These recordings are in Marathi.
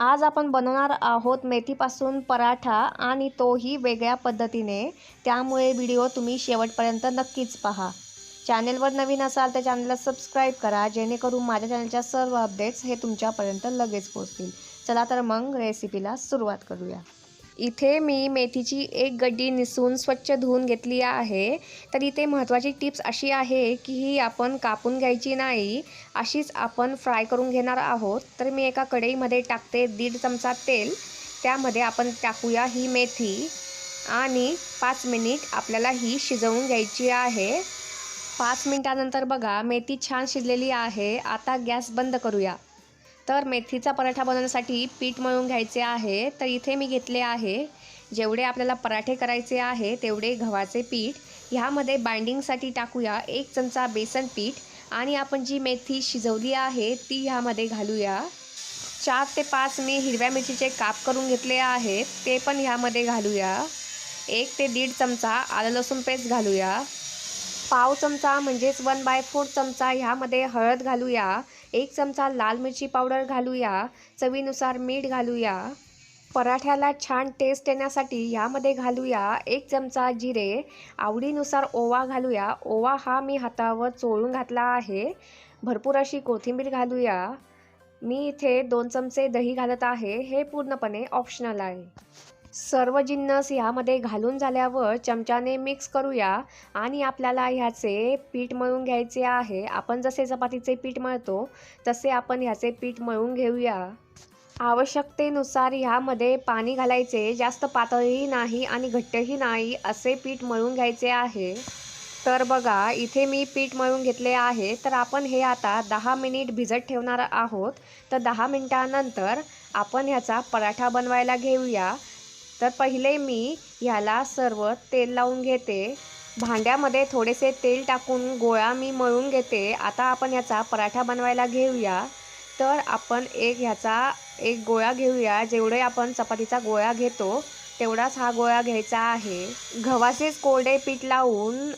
आज आपण बनवणार आहोत मेथीपासून पराठा आणि तोही वेगळ्या पद्धतीने. त्यामुळे व्हिडिओ तुम्ही शेवटपर्यंत नक्कीच पहा. चॅनेलवर नवीन असाल तर चॅनलला सबस्क्राईब करा जेणेकरून माझ्या चॅनलच्या सर्व अपडेट्स हे तुमच्यापर्यंत लगेच पोचतील चला तर मग रेसिपीला सुरुवात करूया. इथे मी मेथीची एक गड्डी निसून स्वच्छ धुवून घेतली आहे. तर इथे महत्त्वाची टिप्स अशी आहे की ही आपण कापून घ्यायची नाही अशीच आपण फ्राय करून घेणार आहोत. तर मी एका कढईमध्ये टाकते दीड चमचा तेल. त्यामध्ये आपण टाकूया ही मेथी आणि पाच मिनिट आपल्याला ही शिजवून घ्यायची आहे. पाच मिनटानंतर बघा मेथी छान शिजलेली आहे. आता गॅस बंद करूया. तर मेथीचा पराठा बनवण्यासाठी पीठ मळून घ्यायचे आहे. तर इथे मी घेतले आहे. जेवढे आपल्याला पराठे करायचे आहे तेवढे गव्हाचे पीठ. ह्यामध्ये बाइंडिंगसाठी टाकूया एक चमचा बेसन पीठ. आणि आपण जी मेथी शिजवली आहे ती ह्यामध्ये घालूया. चार ते पाच मी हिरव्या मिरचीचे काप करून घेतले आहेत ते पण ह्यामध्ये घालूया. एक ते दीड चमचा आलं लसूण पेस्ट घालूया. पाव चमचा म्हणजेच वन बाय फोर चमचा ह्यामध्ये हळद घालूया. एक चमचा लाल मिरची पावडर घालूया चवीनुसार मीठ घालूया. पराठ्याला छान टेस्ट येण्यासाठी ह्यामध्ये घालूया एक चमचा जिरे. आवडीनुसार ओवा घालूया. ओवा हा मी हातावर चोळून घातला आहे. भरपूर अशी कोथिंबीर घालूया. मी इथे दोन चमचे दही घालत आहे. हे पूर्णपणे ऑप्शनल आहे. सर्व जिन्नस ह्यामध्ये घालून झाल्यावर चमच्याने मिक्स करूया. आणि आपल्याला ह्याचे पीठ मळून घ्यायचे आहे. आपण जसे चपातीचे पीठ मळतो तसे आपण ह्याचे पीठ मळून घेऊया. आवश्यकतेनुसार ह्यामध्ये पाणी घालायचे. जास्त पातळही नाही आणि घट्टही नाही असे पीठ मळून घ्यायचे आहे. तर बघा इथे मी पीठ मळून घेतले आहे. तर आपण हे आता दहा मिनिट भिजत ठेवणार आहोत. तर दहा मिनटानंतर आपण ह्याचा पराठा बनवायला घेऊया. तर पहिले मी ह्याला सर्व तेल लावून घेते. भांड्यामध्ये थोडेसे तेल टाकून गोळा मी मळून घेते. आता आपण ह्याचा पराठा बनवायला घेऊया. तर आपण एक ह्याचा एक गोळा घेऊया. जेवढे आपण चपातीचा गोळा घेतो तेवढाच हा गोळा घ्यायचा आहे. गव्हाचेच कोरडे पीठ लावून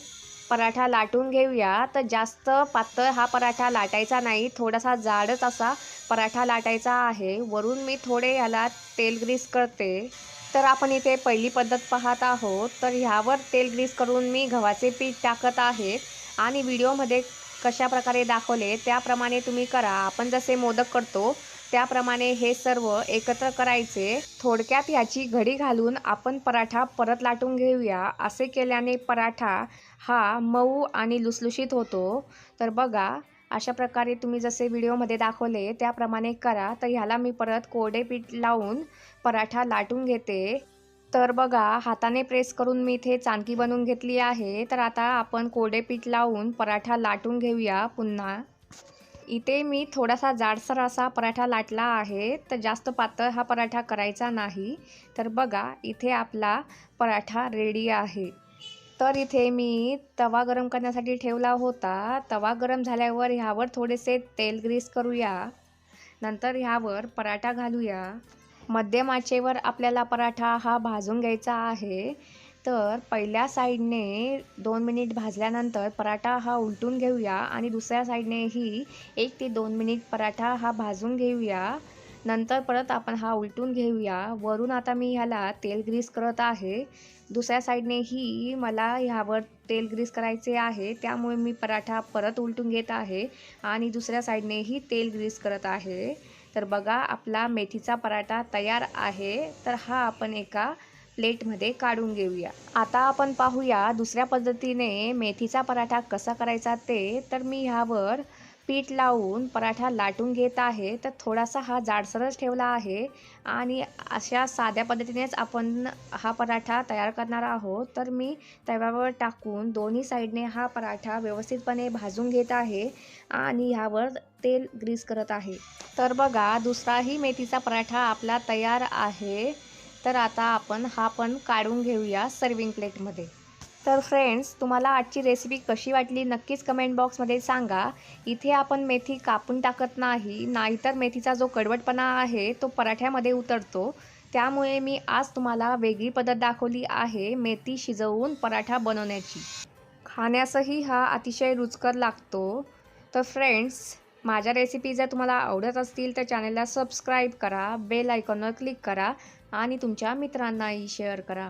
पराठा लाटून घेऊया. तर जास्त पातळ हा पराठा लाटायचा नाही. थोडासा जाडच असा पराठा लाटायचा आहे. वरून मी थोडे ह्याला तेल ग्रीस करते. तर आपण इथे पहिली पद्धत पाहत आहोत. तर ह्यावर तेल ग्रीस करून मी गव्हाचे पीठ टाकत आहे. आणि व्हिडिओमध्ये कशा प्रकारे दाखवले त्याप्रमाणे तुम्ही करा. आपण जसे मोदक करतो त्याप्रमाणे हे सर्व एकत्र करायचे. थोडक्यात ह्याची घडी घालून आपण पराठा परत लाटून घेऊया. असे केल्याने पराठा हा मऊ आणि लुसलुशीत होतो. तर बघा अशा प्रकारे तुम्ही जसे व्हिडिओमध्ये दाखवले त्याप्रमाणे करा. तर ह्याला मी परत कोरडे पीठ लावून पराठा लाटून घेते. तर बघा हाताने प्रेस करून मी इथे चांदकी बनवून घेतली आहे. तर आता आपण कोरडे पीठ लावून पराठा लाटून घेऊया पुन्हा. इथे मी थोडासा जाडसर असा पराठा लाटला आहे. तर जास्त पातळ हा पराठा करायचा नाही. तर बघा इथे आपला पराठा रेडी आहे. तर इथे मी तवा गरम करण्यासाठी ठेवला होता. तवा गरम झाल्यावर ह्यावर थोडेसे तेल ग्रीस करूया. नंतर ह्यावर पराठा घालूया. मध्यम आचेवर आपल्याला पराठा हा भाजून घ्यायचा आहे. तर पहिल्या साईडने दोन मिनिट भाजल्यानंतर पराठा हा उलटून घेऊया आणि दुसऱ्या साईडनेही एक ते दोन मिनिट पराठा हा भाजून घेऊया. नंतर परत आपण हा उलटून घेऊया. वरून आता मी ह्याला तेल ग्रीस करत आहे. दुसऱ्या साईडनेही मला ह्यावर तेल ग्रीस करायचे आहे. त्यामुळे मी पराठा परत उलटून घेत आहे आणि दुसऱ्या साईडनेही तेल ग्रीस करत आहे. तर बघा आपला मेथीचा पराठा तयार आहे. तर हा आपण एका प्लेटमध्ये काढून घेऊया. आता आपण पाहूया दुसऱ्या पद्धतीने मेथीचा पराठा कसा करायचा ते. तर मी ह्यावर पीठ लावून पराठा लाटून घेत आहे. तर थोडासा हा जाडसरच ठेवला आहे. आणि अशा साध्या पद्धतीनेच आपण हा पराठा तयार करणार आहोत. तर मी तव्यावर टाकून दोन्ही साईडने हा पराठा व्यवस्थितपणे भाजून घेत आहे. आणि ह्यावर तेल ग्रीस करत आहे. तर बघा दुसराही मेथीचा पराठा आपला तयार आहे. तर आता आपण हा पण काढून घेऊया सर्विंग प्लेटमध्ये तर फ्रेंड्स तुम्हाला आजची रेसिपी कशी वाटली नक्कीच कमेंट बॉक्समध्ये सांगा. इथे आपण मेथी कापून टाकत नाही नाहीतर मेथीचा जो कडवटपणा आहे तो पराठ्यामध्ये उतरतो. त्यामुळे मी आज तुम्हाला वेगळी पद्धत दाखवली आहे मेथी शिजवून पराठा बनवण्याची. खाण्यासही हा अतिशय रुचकर लागतो. तर फ्रेंड्स माझ्या रेसिपी जर तुम्हाला आवडत असतील तर चॅनलला सबस्क्राईब करा बेल आयकॉनवर क्लिक करा आणि तुमच्या मित्रांनाही शेअर करा.